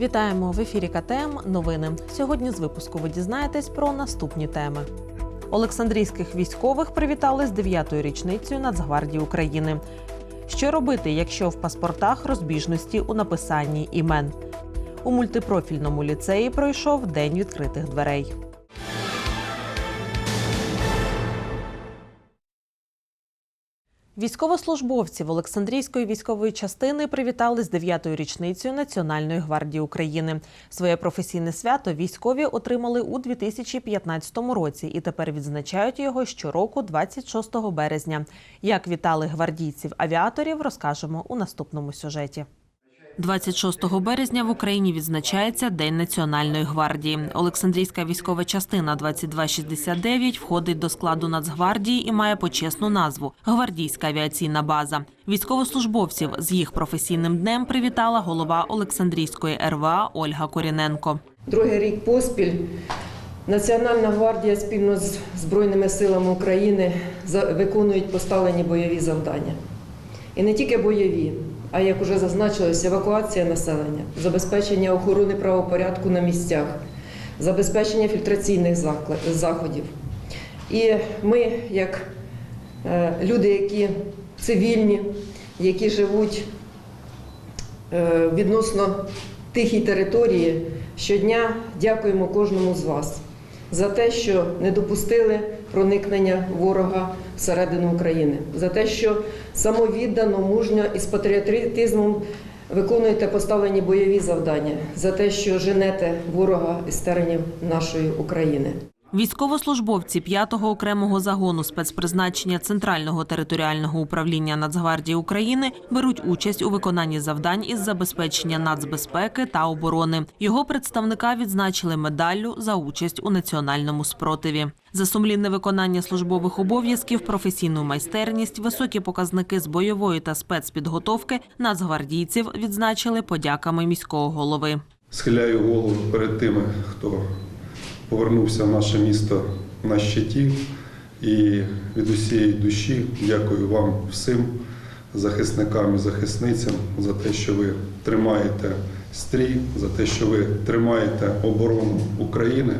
Вітаємо в ефірі КТМ. Новини. Сьогодні з випуску ви дізнаєтесь про наступні теми. Олександрійських військових привітали з 9-ю річницею Нацгвардії України. Що робити, якщо в паспортах розбіжності у написанні імен? У мультипрофільному ліцеї пройшов день відкритих дверей. Військовослужбовців Олександрійської військової частини привітали з 9-ю річницею Національної гвардії України. Своє професійне свято військові отримали у 2015 році і тепер відзначають його щороку, 26 березня. Як вітали гвардійців-авіаторів, розкажемо у наступному сюжеті. 26 березня в Україні відзначається День Національної гвардії. Олександрійська військова частина 2269 входить до складу Нацгвардії і має почесну назву Гвардійська авіаційна база. Військовослужбовців з їх професійним днем привітала голова Олександрійської РВА Ольга Коріненко. Другий рік поспіль Національна гвардія спільно з Збройними силами України виконують поставлені бойові завдання. І не тільки бойові, а як вже зазначилось, евакуація населення, забезпечення охорони правопорядку на місцях, забезпечення фільтраційних заходів. І ми, як е, люди, які цивільні, які живуть е, відносно тихій території, щодня дякуємо кожному з вас за те, що не допустили проникнення ворога всередину України, за те, що самовіддано, мужньо і з патріотизмом виконуєте поставлені бойові завдання, за те, що женете ворога із теренів нашої України. Військовослужбовці 5-го окремого загону спецпризначення Центрального територіального управління Нацгвардії України беруть участь у виконанні завдань із забезпечення нацбезпеки та оборони. Його представника відзначили медаллю за участь у національному спротиві. За сумлінне виконання службових обов'язків, професійну майстерність, високі показники з бойової та спецпідготовки нацгвардійців відзначили подяками міського голови. Схиляю голову перед тими, хто повернувся в наше місто на щиті. І від усієї душі дякую вам всім, захисникам і захисницям, за те, що ви тримаєте стрій, за те, що ви тримаєте оборону України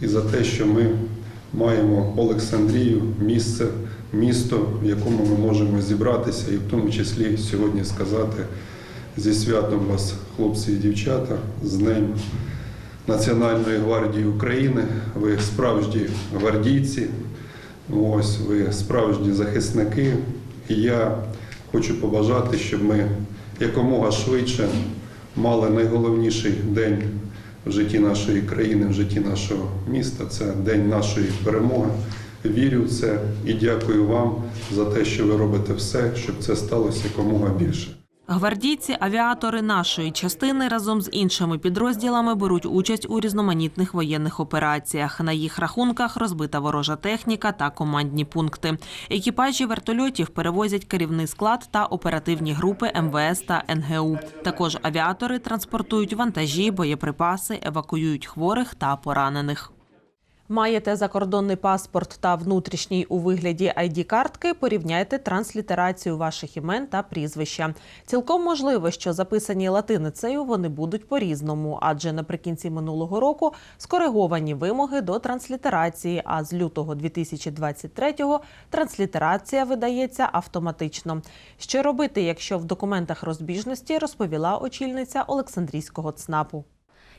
і за те, що ми маємо Олександрію, місце, місто, в якому ми можемо зібратися, і в тому числі сьогодні сказати зі святом вас, хлопці і дівчата, з Днем Національної гвардії України. Ви справжні гвардійці, ось ви справжні захисники. І я хочу побажати, щоб ми якомога швидше мали найголовніший день в житті нашої країни, в житті нашого міста. Це день нашої перемоги. Вірю в це і дякую вам за те, що ви робите все, щоб це сталося якомога більше. Гвардійці, авіатори нашої частини разом з іншими підрозділами беруть участь у різноманітних воєнних операціях. На їх рахунках розбита ворожа техніка та командні пункти. Екіпажі вертольотів перевозять керівний склад та оперативні групи МВС та НГУ. Також авіатори транспортують вантажі, боєприпаси, евакуюють хворих та поранених. Маєте закордонний паспорт та внутрішній у вигляді ID-картки, порівняйте транслітерацію ваших імен та прізвища. Цілком можливо, що записані латиницею вони будуть по-різному, адже наприкінці минулого року скориговані вимоги до транслітерації, а з лютого 2023-го транслітерація видається автоматично. Що робити, якщо в документах розбіжності, розповіла очільниця Олександрійського ЦНАПу.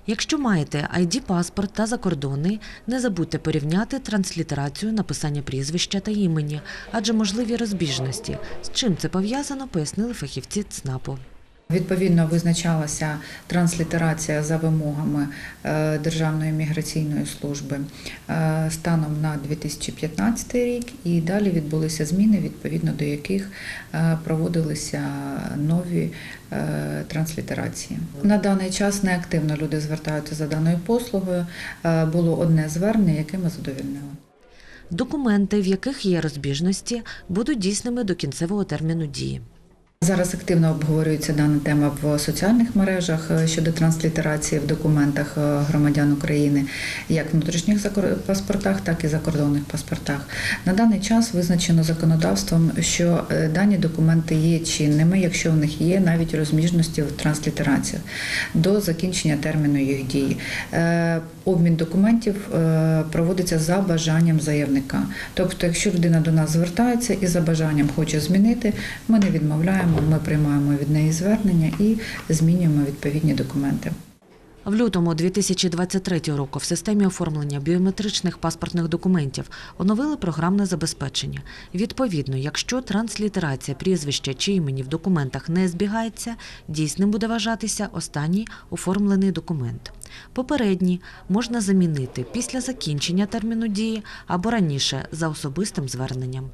Якщо маєте ID-паспорт та закордонний, не забудьте порівняти транслітерацію написання прізвища та імені, адже можливі розбіжності. З чим це пов'язано, пояснили фахівці ЦНАПу. Відповідно, визначалася транслітерація за вимогами е, Державної міграційної служби е, станом на 2015 рік, і далі відбулися зміни, відповідно до яких е, проводилися нові транслітерації. На даний час неактивно люди звертаються за даною послугою. Було одне звернення, яке ми задовільнили. Документи, в яких є розбіжності, будуть дійсними до кінцевого терміну дії. Зараз активно обговорюється дана тема в соціальних мережах е, щодо транслітерації в документах е, громадян України, як внутрішніх паспортах, так і закордонних паспортах. На даний час визначено законодавством, що е, дані документи є чинними, якщо в них є навіть розміжності в транслітераціях до закінчення терміну їх дії. Обмін документів е, проводиться за бажанням заявника. Тобто, якщо людина до нас звертається і за бажанням хоче змінити, ми не відмовляємо, ми приймаємо від неї звернення і змінюємо відповідні документи. В лютому 2023 року в системі оформлення біометричних паспортних документів оновили програмне забезпечення. Відповідно, якщо транслітерація прізвища чи імені в документах не збігається, дійсним буде вважатися останній оформлений документ. Попередній можна замінити після закінчення терміну дії або раніше за особистим зверненням.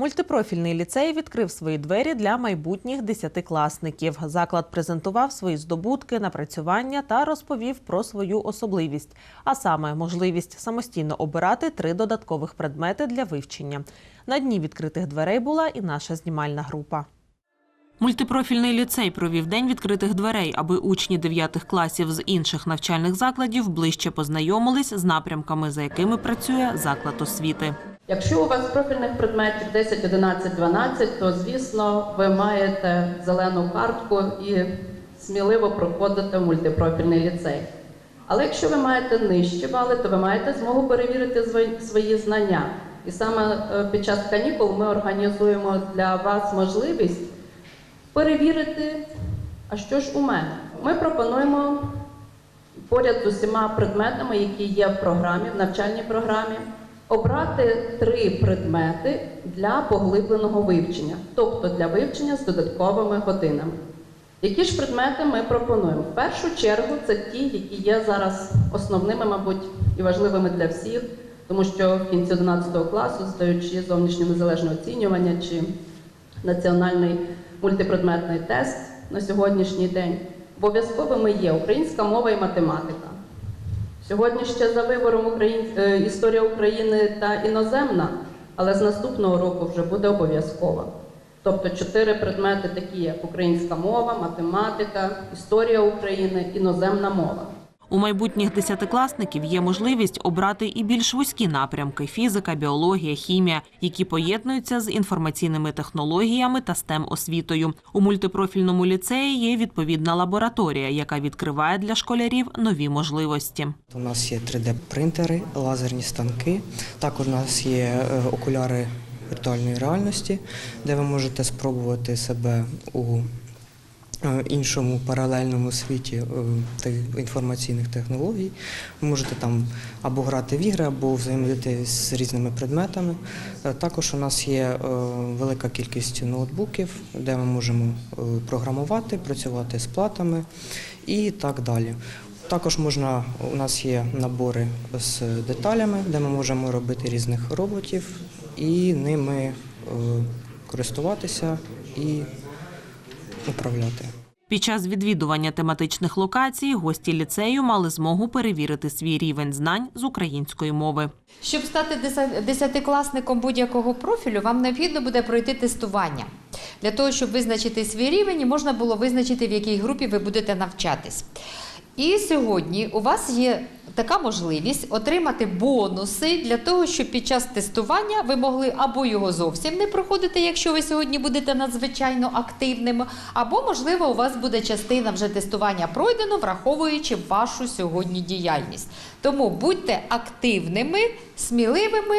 Мультипрофільний ліцей відкрив свої двері для майбутніх десятикласників. Заклад презентував свої здобутки, напрацювання та розповів про свою особливість, а саме можливість самостійно обирати три додаткових предмети для вивчення. На дні відкритих дверей була і наша знімальна група. Мультипрофільний ліцей провів день відкритих дверей, аби учні 9 класів з інших навчальних закладів ближче познайомились з напрямками, за якими працює заклад освіти. Якщо у вас профільних предметів 10, 11, 12, то звісно ви маєте зелену картку і сміливо проходите в мультипрофільний ліцей. Але якщо ви маєте нижчі бали, то ви маєте змогу перевірити свої- знання. І саме е, під час канікул ми організуємо для вас можливість перевірити, а що ж у мене. Ми пропонуємо поряд з усіма предметами, які є в програмі, в навчальній програмі, обрати три предмети для поглибленого вивчення, тобто для вивчення з додатковими годинами. Які ж предмети ми пропонуємо? В першу чергу це ті, які є зараз основними, мабуть, і важливими для всіх, тому що в кінці 11 класу, здаючи зовнішнє незалежне оцінювання чи національний мультипредметний тест на сьогоднішній день, обов'язковими є українська мова і математика. Сьогодні ще за вибором Україн... е, історія України та іноземна, але з наступного року вже буде обов'язкова. Тобто чотири предмети, такі як українська мова, математика, історія України, іноземна мова. У майбутніх десятикласників є можливість обрати і більш вузькі напрямки фізика, біологія, хімія, які поєднуються з інформаційними технологіями та stem освітою. У мультипрофільному ліцеї є відповідна лабораторія, яка відкриває для школярів нові можливості. У нас є 3D-принтери, лазерні станки. Також у нас є е, окуляри віртуальної реальності, де ви можете спробувати себе у іншому паралельному світі е, інформаційних технологій. Ви можете там або грати в ігри, або взаємодіяти з різними предметами. Е, Також у нас є е, велика кількість ноутбуків, де ми можемо е, програмувати, працювати з платами і так далі. Також можна, у нас є набори з деталями, де ми можемо робити різних роботів і ними е, користуватися і управляти. Під час відвідування тематичних локацій гості ліцею мали змогу перевірити свій рівень знань з української мови. Щоб стати десятикласником будь-якого профілю, вам необхідно буде пройти тестування. Для того, щоб визначити свій рівень, можна було визначити, в якій групі ви будете навчатись. І сьогодні у вас є така можливість отримати бонуси для того, щоб під час тестування ви могли або його зовсім не проходити, якщо ви сьогодні будете надзвичайно активними, або, можливо, у вас буде частина вже тестування пройдено, враховуючи вашу сьогодні діяльність. Тому будьте активними, сміливими,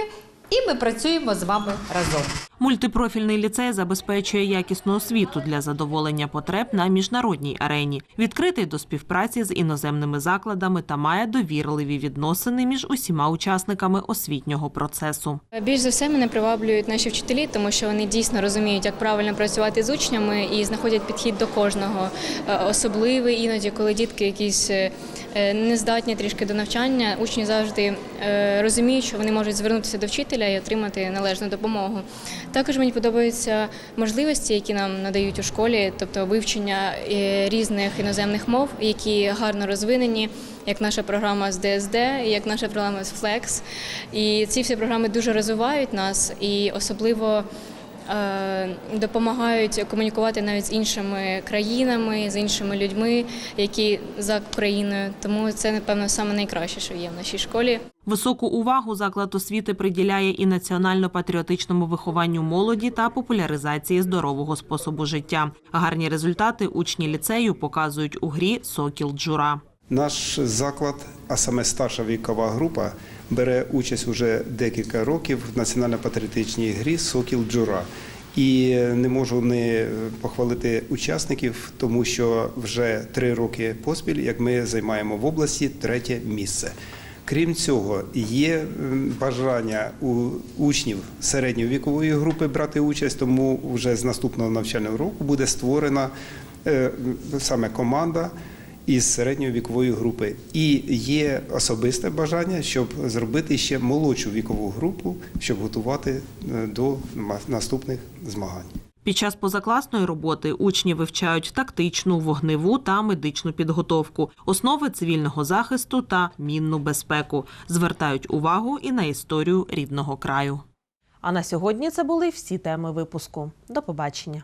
і ми працюємо з вами разом. Мультипрофільний ліцей забезпечує якісну освіту для задоволення потреб на міжнародній арені, відкритий до співпраці з іноземними закладами та має довірливі відносини між усіма учасниками освітнього процесу. Більш за все мене приваблюють наші вчителі, тому що вони дійсно розуміють, як правильно працювати з учнями і знаходять підхід до кожного. Е, Особливий іноді, коли дітки якісь е, е, нездатні трішки до навчання, учні завжди розуміють, що вони можуть звернутися до вчителя і отримати належну допомогу. Також мені подобаються можливості, які нам надають у школі, тобто вивчення е, різних іноземних мов, які гарно розвинені, як наша програма з ДСД, як наша програма з Flex. І ці всі програми дуже розвивають нас, і особливо допомагають комунікувати навіть з іншими країнами, з іншими людьми, які за Україною. Тому це, напевно, саме найкраще, що є в нашій школі. Високу увагу заклад освіти приділяє і національно-патріотичному вихованню молоді та популяризації здорового способу життя. Гарні результати учні ліцею показують у грі Сокіл Джура. Наш заклад, а саме старша вікова група, бере участь уже декілька років в національно-патріотичній грі Сокіл Джура. І не можу не похвалити учасників, тому що вже три роки поспіль, як ми займаємо в області третє місце. Крім цього, є бажання у учнів середньої вікової групи брати участь, тому вже з наступного навчального року буде створена е, саме команда із середньої вікової групи. І є особисте бажання, щоб зробити ще молодшу вікову групу, щоб готувати е, до наступних змагань. Під час позакласної роботи учні вивчають тактичну, вогневу та медичну підготовку, основи цивільного захисту та мінну безпеку. Звертають увагу і на історію рідного краю. А на сьогодні це були всі теми випуску. До побачення.